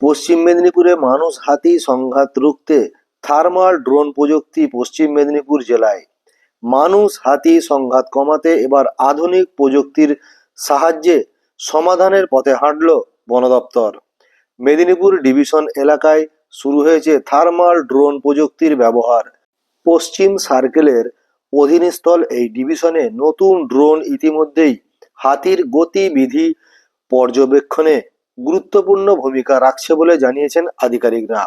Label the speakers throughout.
Speaker 1: পশ্চিম মেদিনীপুরে মানুষ হাতি সংঘাত রুখতে থার্মাল ড্রোন প্রযুক্তি পশ্চিম মেদিনীপুর জেলায়। মানুষ হাতি সংঘাত কমাতে এবার আধুনিক প্রযুক্তির সাহায্যে সমাধানের পথে হাঁটল বন দপ্তর মেদিনীপুর ডিভিশন এলাকায় শুরু হয়েছে থার্মাল ড্রোন প্রযুক্তির ব্যবহার। পশ্চিম সার্কেলের অধীনস্থল এই ডিভিশনে নতুন ড্রোন ইতিমধ্যেই হাতির গতিবিধি পর্যবেক্ষণে গুরুত্বপূর্ণ ভূমিকা রাখছে বলে জানিয়েছেন আধিকারিকরা।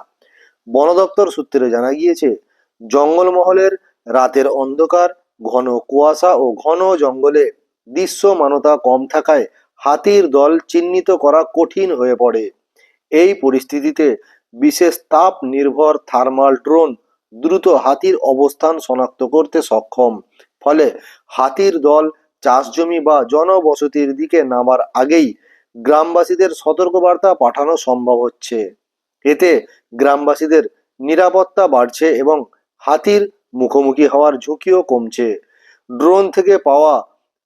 Speaker 1: বন দপ্তর সূত্রে জানা গিয়েছে, জঙ্গলমহলের রাতের অন্ধকার, ঘন কুয়াশা ও ঘন জঙ্গলে দৃশ্যমানতা কম থাকায় হাতির দল চিহ্নিত করা কঠিন হয়ে পড়ে। এই পরিস্থিতিতে বিশেষ তাপ নির্ভর থার্মাল ড্রোন দ্রুত হাতির অবস্থান শনাক্ত করতে সক্ষম। ফলে হাতির দল চাষজমি বা জনবসতির দিকে নামার আগেই গ্রামবাসীদের সতর্কবার্তা পাঠানো সম্ভব হচ্ছে। এতে গ্রামবাসীদের নিরাপত্তা বাড়ছে এবং হাতির মুখোমুখি হওয়ার ঝুঁকিও কমছে। ড্রোন থেকে পাওয়া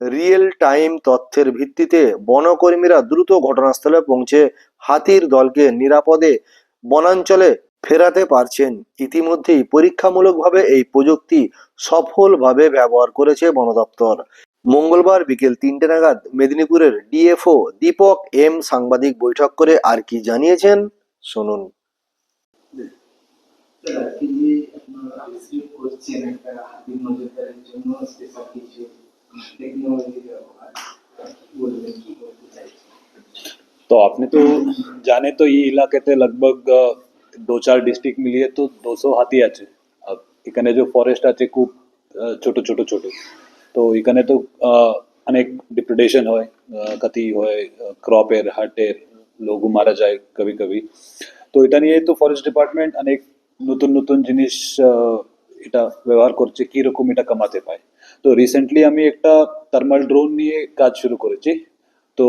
Speaker 1: রিয়েল টাইম তথ্যের ভিত্তিতে বনকর্মীরা দ্রুত ঘটনাস্থলে পৌঁছে হাতির দলকে নিরাপদে বনাঞ্চলে ফেরাতে পারছেন। ইতিমধ্যেই পরীক্ষামূলকভাবে এই প্রযুক্তি সফলভাবে ব্যবহার করেছে বন দপ্তর মঙ্গলবার বিকেল তিনটে নাগাদ মেদিনীপুরের ডিএফও দীপক এম সাংবাদিক বৈঠক করে আর কি জানিয়েছেন শুনুন
Speaker 2: আজকে যে আপনারা রিসিভ করছেন একটা হাতির নজরদারির জন্য স্পেশাল কিছু টেকনোলজি ব্যবহার কি বলবেন কি করতে চাইছেন
Speaker 3: तो आपने तो जाने तो ये इलाके थे लगभग अ, दो चार डिस्ट्रिक्ट मिलिए तो 200 হাতি আছে আর এখানে যে ফরেস্ট আছে খুব আহ, ছোট ছোট ছোট তো এখানে তো আহ, অনেক ডিপ্রেডেশন হয় আহ, ক্ষতি হয় ক্রপের হার্টের লোক মারা যায় কবি কবি তো এটা নিয়ে তো ফরেস্ট ডিপার্টমেন্ট অনেক নতুন নতুন জিনিস আহ, এটা ব্যবহার করছে কীরকম এটা কামাতে পায় তো রিসেন্টলি আমি একটা থার্মাল ড্রোন নিয়ে কাজ শুরু করেছি তো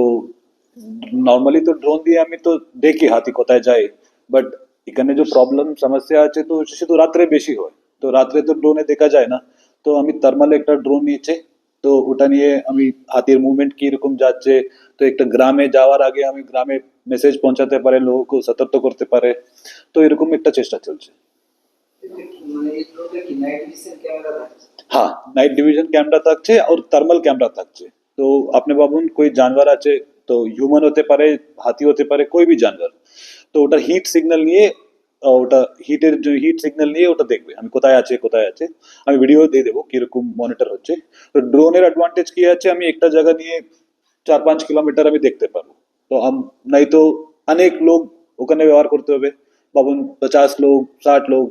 Speaker 3: নর্মালি তো ড্রোন দিয়ে আমি তো দেখি হাতি কোথায় যায় বাট এখানে যে প্রবলেম সমস্যা আছে তো শুধু রাত্রে বেশি হয় তো রাত্রে তো ড্রোনে দেখা যায় না তো আমি থার্মাল একটা ড্রোন নিয়েছে তো ওটা নিয়ে আমি হাতির মুভমেন্ট কীরকম যাচ্ছে তো একটা গ্রামে যাওয়ার আগে আমি গ্রামে মেসেজ পৌঁছাতে পারে লোককে সতর্ক করতে পারে তো এরকম একটা চেষ্টা চলছে
Speaker 2: এতে কি মানে এই ড্রোনটা কি নাইট ভিশন ক্যামেরা থাকছে
Speaker 3: হ্যাঁ নাইট ডিভিশন ক্যামেরা থাকছে আর থার্মাল ক্যামেরা থাকছে তো আপনি ভাবুন কোই জানোয়ার আছে তো হিউম্যান হতে পারে হাতি হতে পারে কোই বি জানোয়ার তো ওটার হিট সিগন্যাল নিয়ে আহ, ওটা হিটের হিট সিগন্যাল নিয়ে ওটা দেখবে, আমি কোথায় আছে কোথায় আছে। আমি ভিডিও দিয়ে দেবো কীরকম মনিটর হচ্ছে। তো ড্রোনের অ্যাডভান্টেজ কি আছে? আমি একটা জায়গা নিয়ে চার পাঁচ কিলোমিটার আমি দেখতে পারব তো নাই তো অনেক লোক ওখানে ব্যবহার করতে হবে। বাবন, পচাশ লোক, ষাট লোক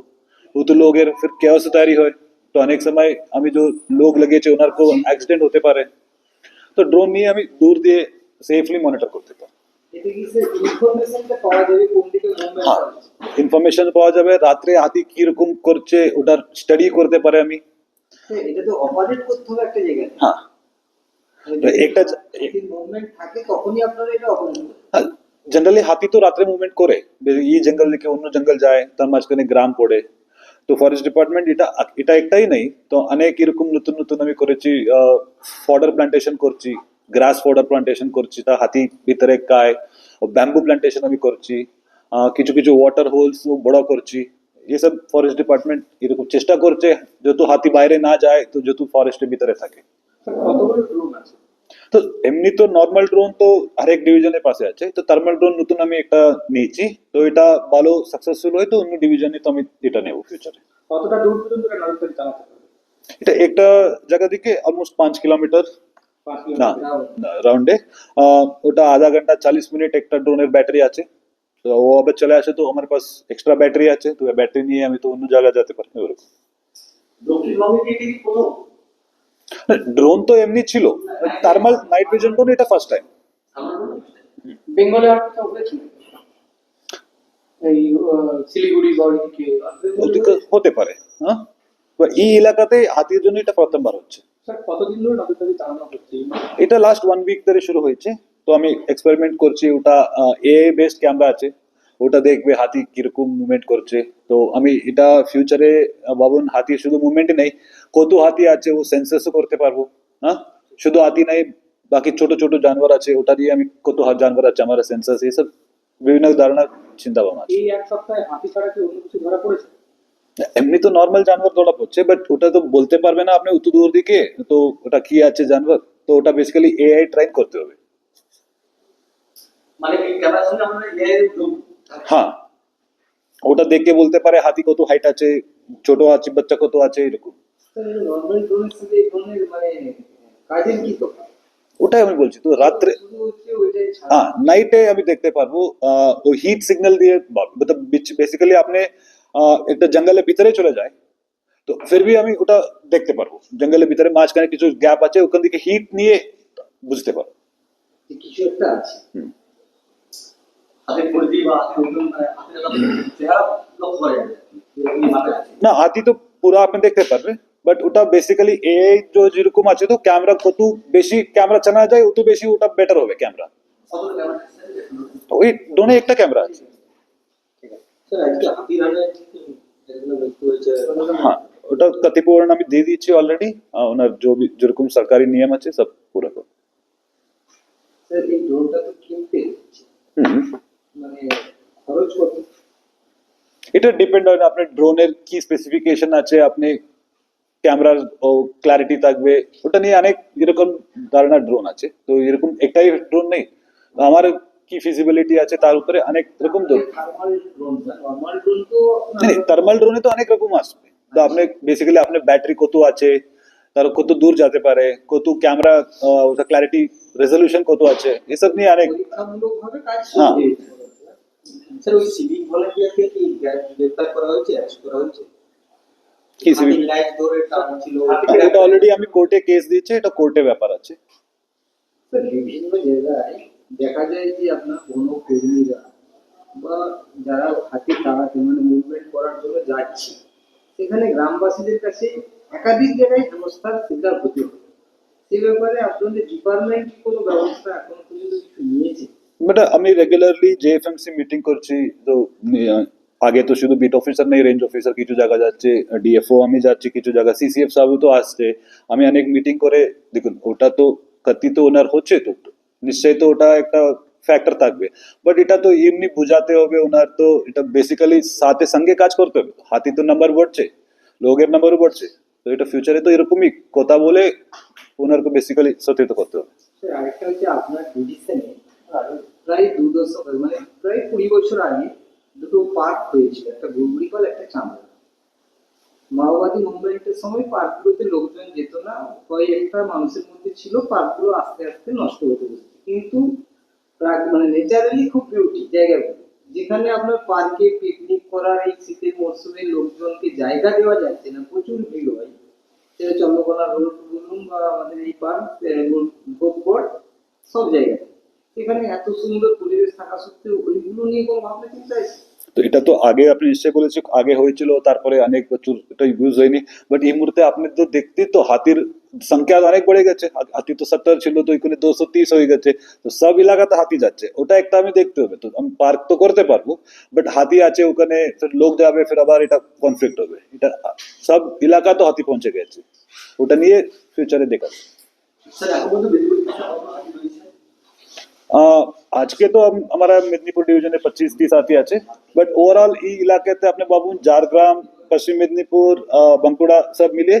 Speaker 3: তো লোকের ফির কেওস তৈরি হয়। তো অনেক সময় আমি যে লোক লেগেছে, ওনার অ্যাক্সিডেন্ট হতে পারে। তো ড্রোন নিয়ে আমি দূর দিয়ে সেফলি মনিটর করতে পারব।
Speaker 2: এতে কি স্যার ইনফরমেশনটা পাওয়া যাবে কোন দিকে মুভমেন্ট
Speaker 3: হ্যাঁ
Speaker 2: হচ্ছে
Speaker 3: ইনফরমেশন পাওয়া যাবে রাত্রে হাতি কীরকম করছে ওটার স্টাডি করতে পারে আমি
Speaker 2: তো এটা তো অপারেট করতে হবে একটা জায়গায়
Speaker 3: হ্যাঁ তো একটা জ-
Speaker 2: যদি মুভমেন্ট থাকে তখনই আপনারা এটা অপারেট করবেন
Speaker 3: জেনারেলি হাতি তো রাত্রে মুভমেন্ট করে এই জঙ্গল থেকে অন্য জঙ্গল যায় তার মাঝখানে গ্রাম পড়ে তো ফরেস্ট ডিপার্টমেন্ট এটা এটা একটাই নেই তো অনেক এরকম নতুন নতুন আমি করেছি ফডার প্লান্টেশন করছি গ্রাস ফডার প্লান্টেশন করছি তা হাতি ভিতরে কায় ব্যাম্বু প্লান্টেশন আমি করছি কিছু কিছু ওয়াটার হোলস বড় করছি এসব ফরেস্ট ডিপার্টমেন্ট এরকম চেষ্টা করছে যত হাতি বাইরে না যায় তো যত ফরেস্টের ভিতরে থাকে। তো এমনি তো নর্মাল ড্রোন তো আরেক ডিভিশনের পাশে আছে তো থার্মাল ড্রোন নতুন আমি একটা নিয়েছি তো এটা ভালো সাকসেসফুল হয় তো অন্য ডিভিশনে তো আমি এটা নেব ফিউচারে
Speaker 2: কতটা দূর পর্যন্ত এটা
Speaker 3: একটা জায়গা থেকে অলমোস্ট পাঁচ কিলোমিটার না রাউন্ডে ওটা আধা ঘণ্টা চালিশ মিনিট একটা ড্রোনের ব্যাটারি আছে। তো ও আবার চলে আসে তো আমার পাশ এক্সট্রা ব্যাটারি আছে। তো ব্যাটারি নিয়ে আমি তো অন্য জায়গায় যেতে পারি ওরকম ড্রোন তো এমনি ছিল থার্মাল নাইট ভিজন ড্রোন এটা ফার্স্ট টাইম
Speaker 2: বেঙ্গলে আর কোথাও হয়েছে এই শিলিগুড়ি বা
Speaker 3: হতে পারে হ্যাঁ? এই এলাকাতে হাতির জন্য এটা প্রথমবার হচ্ছে। এটা লাস্ট ওয়ান উইক ধরে শুরু হয়েছে। তো আমি এক্সপেরিমেন্ট করছি ওটা এ বেসড ক্যামেরা আছে। ওটা দেখবে হাতি কীরকম মুভমেন্ট করছে। তো আমি এটা ফিউচারে ভাবুন হাতি শুধু মুভমেন্টই নেই কত হাতি আছে ও সেন্সাসও করতে পারব হ্যাঁ? শুধু হাতি নাই বাকি ছোট ছোট জানোয়ার আছে ওটা দিয়ে আমি কত হাত জানোয়ার আছে আমার সেন্সাস এসব বিভিন্ন ধরনের চিন্তা ভাবনা আছে।
Speaker 2: এই এক সপ্তাহে হাতি ছাড়া কি অন্য কিছু ধরা পড়েছে?
Speaker 3: এমনি তো নর্মাল জানোয়ার ধরা পড়ছে বাট ওটা তো বলতে পারবে না আপনি উত্তর দূর দিকে তো ওটা কি আছে জানোয়ার? তো ওটা বেসিক্যালি এআই ট্রাইন করতে হবে।
Speaker 2: মানে এই ক্যামেরার সঙ্গে আমরা এআই
Speaker 3: হ্যাঁ। ওটা দেখে বলতে পারে হাতি কত হাইট আছে ছোট আছে বাচ্চা কত আছে এরকম।
Speaker 2: নর্মাল ড্রোনের সাথে এই ধরনের মানে কাজের কি তো
Speaker 3: ওটাই আমি বলছি তো রাত্রে
Speaker 2: শুধু হচ্ছে ওইটাই ছাড়া।
Speaker 3: হ্যাঁ নাইটে আমি দেখতে পারব আহ, ও হিট সিগন্যাল দিয়ে বেসিক্যালি আপনি আহ, একটা জঙ্গলের ভিতরে চলে যায়। তো ফির ভি আমি ওটা দেখতে পারব। জঙ্গলের ভিতরে মাঝখানে কিছু গ্যাপ আছে ওখান থেকে হিট নিয়ে বুঝতে পারব।
Speaker 2: কিছু একটা আছে। মানে আছে।
Speaker 3: না হাতি তো পুরো আপনি দেখতে পারবে বাট ওটা বেসিক্যালি এই যে যেরকম আছে তো ক্যামেরা কত বেশি ক্যামেরা চানা যায় অত বেশি ওটা বেটার হবে ক্যামেরা ওই ডোনে একটা ক্যামেরা আছে
Speaker 2: স্যার আজকে হাতি রানে একজন মৃত্যু হয়েছে
Speaker 3: হ্যাঁ ওটা ক্ষতিপূরণ আমি দিয়ে দিয়েছি অলরেডি ওনার जो भी যেরকম সরকারি নিয়ম আছে সব পুরো করো
Speaker 2: স্যার এই ড্রোনটা তো কিনতে হচ্ছে
Speaker 3: হুম
Speaker 2: মানে খরচ কত
Speaker 3: এটা ডিপেন্ড হয় না আপনার ড্রোনের কি স্পেসিফিকেশন আছে আপনি ক্যামেরার ও ক্ল্যারিটি থাকবে ওটা নিয়ে অনেক এরকম ধরনের ড্রোন আছে তো এরকম একটাই ড্রোন নেই তো আমার কি ফিজিবিলিটি আছে তার উপরে অনেক রকম
Speaker 2: থার্মাল ড্রোন তো
Speaker 3: থার্মাল ড্রোনে তো অনেক রকম আসবে। তো আপনি বেসিক্যালি আপনার ব্যাটারি কত আছে তার কত দূর যেতে পারে কত ক্যামেরা ক্ল্যারিটি রেজলিউশন কত আছে এসব নিয়ে অনেক হ্যাঁ।
Speaker 2: স্যার ওই সিভিক ভলান্টিয়ারকে কি গ্রেফতার করা হয়েছে অ্যারেস্ট করা হয়েছে?
Speaker 3: কি civic?
Speaker 2: লাইট ধরে টানছিল
Speaker 3: এটা অলরেডি আমি কোর্টে কেস দিয়েছি এটা কোর্টে ব্যাপার আছে।
Speaker 2: স্যার বিভিন্ন জায়গায় দেখা যায় যে আপনার কোনো কর্মীরা বা যারা হাতে তাড়াতে মানে মুভমেন্ট করার জন্য যাচ্ছে সেখানে গ্রামবাসীদের কাছে একাধিক জায়গায় হেনস্থার শিকার হতে হয়। সে ব্যাপারে আপনাদের ডিপার্টমেন্ট কোনো ব্যবস্থা এখন পর্যন্ত কিছু নিয়েছে?
Speaker 3: বাট আমি রেগুলারলি জেএফএমসি মিটিং করছি তো আহ, আগে তো শুধু বিট অফিসার নেই রেঞ্জ অফিসার কিছু জায়গা যাচ্ছে ডিএফও আমি যাচ্ছি কিছু জায়গা সিসিএফ সাহেব তো আসছে। আমি অনেক মিটিং করে দেখুন ওটা তো ক্ষতি তো ওনার হচ্ছে তো নিশ্চয়ই তো ওটা একটা ফ্যাক্টর থাকবে। বাট এটা তো এমনি বুঝাতে হবে ওনার তো, এটা বেসিক্যালি সাথে সঙ্গে কাজ করতে হবে। হাতি তো নাম্বার বাড়ছে, লোকের নাম্বারও বাড়ছে। তো এটা ফিউচারে তো এরকমই কথা বলে ওনারকে বেসিক্যালি সচেতন করতে হবে।
Speaker 2: মানে মাওবাদী মুভমেন্টের সময় পার্কগুলোতে লোকজন যেত না, কয়েকটা মানুষের ছিল পার্কগুলো আস্তে আস্তে নষ্ট হতে বসছে। কিন্তু মানে নেচারালি খুব বিউটি জায়গাগুলো যেখানে আপনার পার্কে পিকনিক করার এই শীতের মরশুমে লোকজনকে জায়গা দেওয়া যাচ্ছে না, প্রচুর ভিড় হয়। সেটা চন্দ্রকোনা রোড বলুন বা আমাদের এই পার্ক সব জায়গায় সেখানে এত সুন্দর পরিবেশ থাকা সত্ত্বেও ওইগুলো নিয়ে কোনো ভাবনা চিন্তা
Speaker 3: তো এটা তো আগে আপনি নিশ্চয় বলেছি, আগে হয়েছিল, তারপরে অনেক বছর এটা ইউজ হয়নি। বাট এই মুহূর্তে আপনি তো দেখতে তো হাতির સંખ્યા તો અનેક পড়ে গেছে হাতি তো সত্তর ছিল তো এখানে দুশো তিরিশ হয়ে গেছে তো সব এলাকাতে হাতি যাচ্ছে ওটা একটা আমি দেখতে হবে তো আমি পার্ক তো করতে পারবো বাট হাতি আছে ওখানে লোক যাবে ফের আবার এটা কনফ্লিক্ট হবে এটা সব এলাকা তো হাতি পৌঁছে গেছে ওটা নিয়ে ফিউচারে দেখা আজকে তো আমরা মেদিনীপুর ডিভিশনে পঁচিশ তিরিশ হাতি আছে বাট ওভারঅল এই এলাকাতে আপনি বাবু ঝাড়গ্রাম পশ্চিম মেদিনীপুর বাঁকুড়া সব মিলিয়ে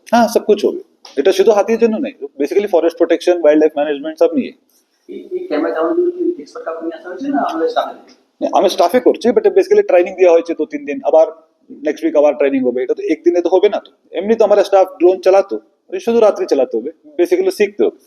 Speaker 2: পারে
Speaker 3: হ্যাঁ সব কিছু হবে। এটা শুধু হাতির জন্য নেই basically forest protection wildlife management সব নিয়ে। আমি স্টাফে করছি বাট বেসিক্যালি ট্রেনিং দেওয়া হয়েছে দু তিন দিন। আবার নেক্সট উইক আবার ট্রেনিং হবে। এটা তো একদিনে তো হবে না তো। এমনি তো আমার স্টাফ ড্রোন চালাতো শুধু রাত্রি চালাতে হবে। বেসিক্যালি শিখতে হবে।